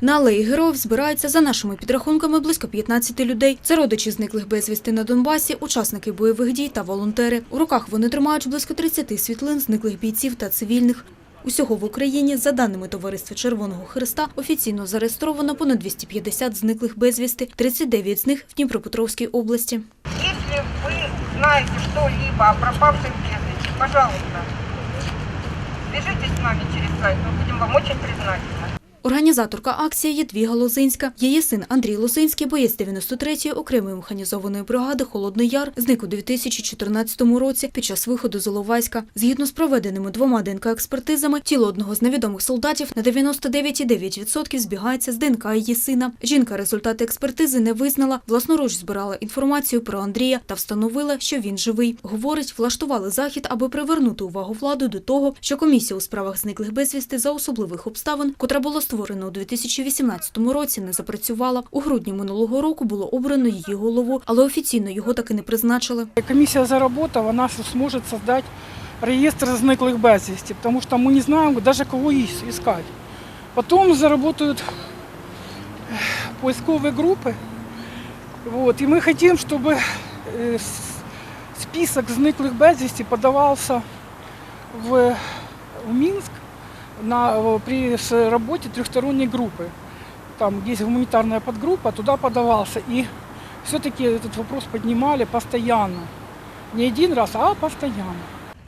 На алеї героїв збираються за нашими підрахунками близько 15 людей. Це родичі зниклих безвісти на Донбасі, учасники бойових дій та волонтери. У руках вони тримають близько 30 світлин зниклих бійців та цивільних. Усього в Україні, за даними Товариства Червоного Христа, офіційно зареєстровано понад 250 зниклих безвісти, 39 з них в Дніпропетровській області. Если вы знаете что-либо о пропавших без вести, пожалуйста, свяжитесь с нами через сайт, мы будем вам очень признательны. Організаторка акції Єдвіга Лозинська. Її син Андрій Лозинський, боєць 93-ї окремої механізованої бригади «Холодний Яр», зник у 2014 році під час виходу з Іловайська. Згідно з проведеними двома ДНК-експертизами, тіло одного з невідомих солдатів на 99,9% збігається з ДНК її сина. Жінка результати експертизи не визнала, власноруч збирала інформацію про Андрія та встановила, що він живий. Говорить, влаштували захід, аби привернути увагу влади до того, що комісія у справах зниклих безвісти за особливих обставин, котра була створена у 2018 році, не запрацювала. У грудні минулого року було обрано її голову, але офіційно його таки не призначили. Комиссия заработала, она сможет создать реестр зниклых без вести, потому что мы не знаем даже кого ис- искать. Потом заработают э, поисковые группы. Вот, и мы хотим, чтобы э, с- список зниклых без вести подавался в, в Минск на, э, при с- работе трехсторонней группы. Там есть гуманитарная подгруппа, туда подавался. И все-таки этот вопрос поднимали постоянно. Не один раз, а постоянно.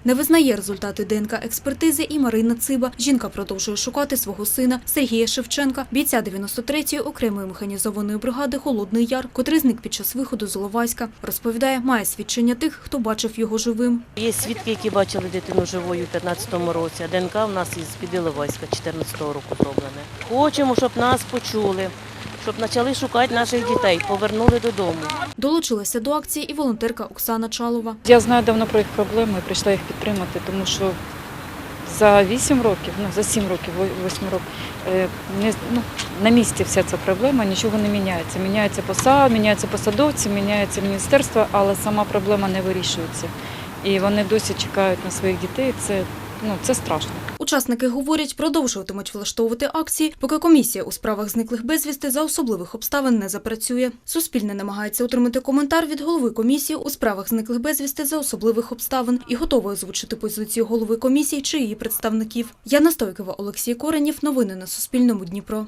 Не визнає результати ДНК-експертизи і Марина Циба. Жінка продовжує шукати свого сина Сергія Шевченка, бійця 93-ї окремої механізованої бригади «Холодний Яр», котрий зник під час виходу з Іловайська. Розповідає, має свідчення тих, хто бачив його живим. Є свідки, які бачили дитину живою у 15-му році, а ДНК в нас із під Іловайська 14-го року зроблене. Хочемо, щоб нас почули, щоб почали шукати наших дітей, повернули додому. Долучилася до акції і волонтерка Оксана Чалова. Я знаю давно про їх проблеми і прийшла їх підтримати, тому що за 8 років, ну за 7 років, 8 років, е, ну, на місці вся ця проблема, нічого не міняється. Міняється посад, міняються посадовці, міняється міністерство, але сама проблема не вирішується. І вони досі чекають на своїх дітей. Це, ну, це страшно. Учасники говорять, продовжуватимуть влаштовувати акції, поки комісія у справах зниклих безвісти за особливих обставин не запрацює. Суспільне намагається отримати коментар від голови комісії у справах зниклих безвісти за особливих обставин і готове озвучити позицію голови комісії чи її представників. Яна Стойкова, Олексій Коренів. Новини на Суспільному. Дніпро.